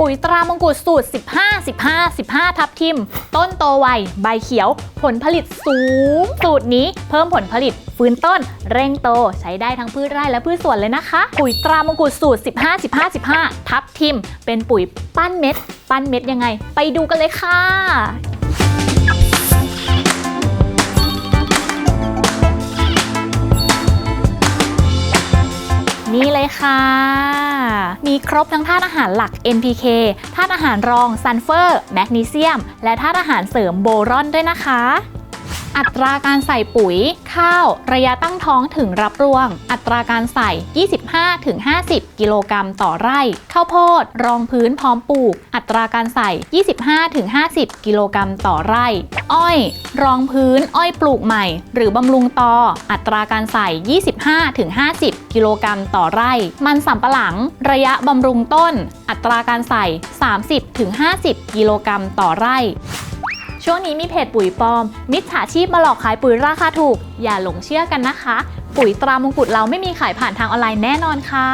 ปุ๋ยตรามงกุฎสูตร 15 15 15 ทับทิม ต้นโตไว ใบเขียว ผลผลิตสูง สูตรนี้เพิ่มผลผลิตฟื้นต้น เร่งโตใช้ได้ทั้งพืชไร่และพืชสวนเลยนะคะ ปุ๋ยตรามงกุฎสูตร 15 15 15 ทับทิม เป็นปุ๋ยปั้นเม็ด ปั้นเม็ดยังไง ไปดูกันเลยค่ะ นี่เลยค่ะ มีครบทั้งธาตุอาหารหลัก NPK ธาตุอาหารรองซัลเฟอร์ แมกนีเซียม และธาตุอาหารเสริมโบรอนด้วยนะคะ อัตราการใส่ปุ๋ย ข้าว ระยะตั้งท้องถึงรับรวง อัตราการใส่ 25-50 กิโลกรัมต่อไร่ ข้าวโพด รองพื้นพร้อมปลูก อัตราการใส่ 25-50 กิโลกรัมต่อไร่ อ้อย รองพื้นอ้อยปลูกใหม่ หรือบำรุงตอ อัตราการใส่ 25-50 กิโลกรัมต่อไร่ มันสำปะหลัง ระยะบำรุงต้น อัตราการใส่ 30-50 กิโลกรัมต่อไร่ ช่วงนี้มีเพจปุ๋ยปลอม มิจฉาชีพมาหลอกขายปุ๋ยราคาถูก อย่าหลงเชื่อกันนะคะ ปุ๋ยตรามงกุฎเราไม่มีขายผ่านทางออนไลน์แน่นอนค่ะ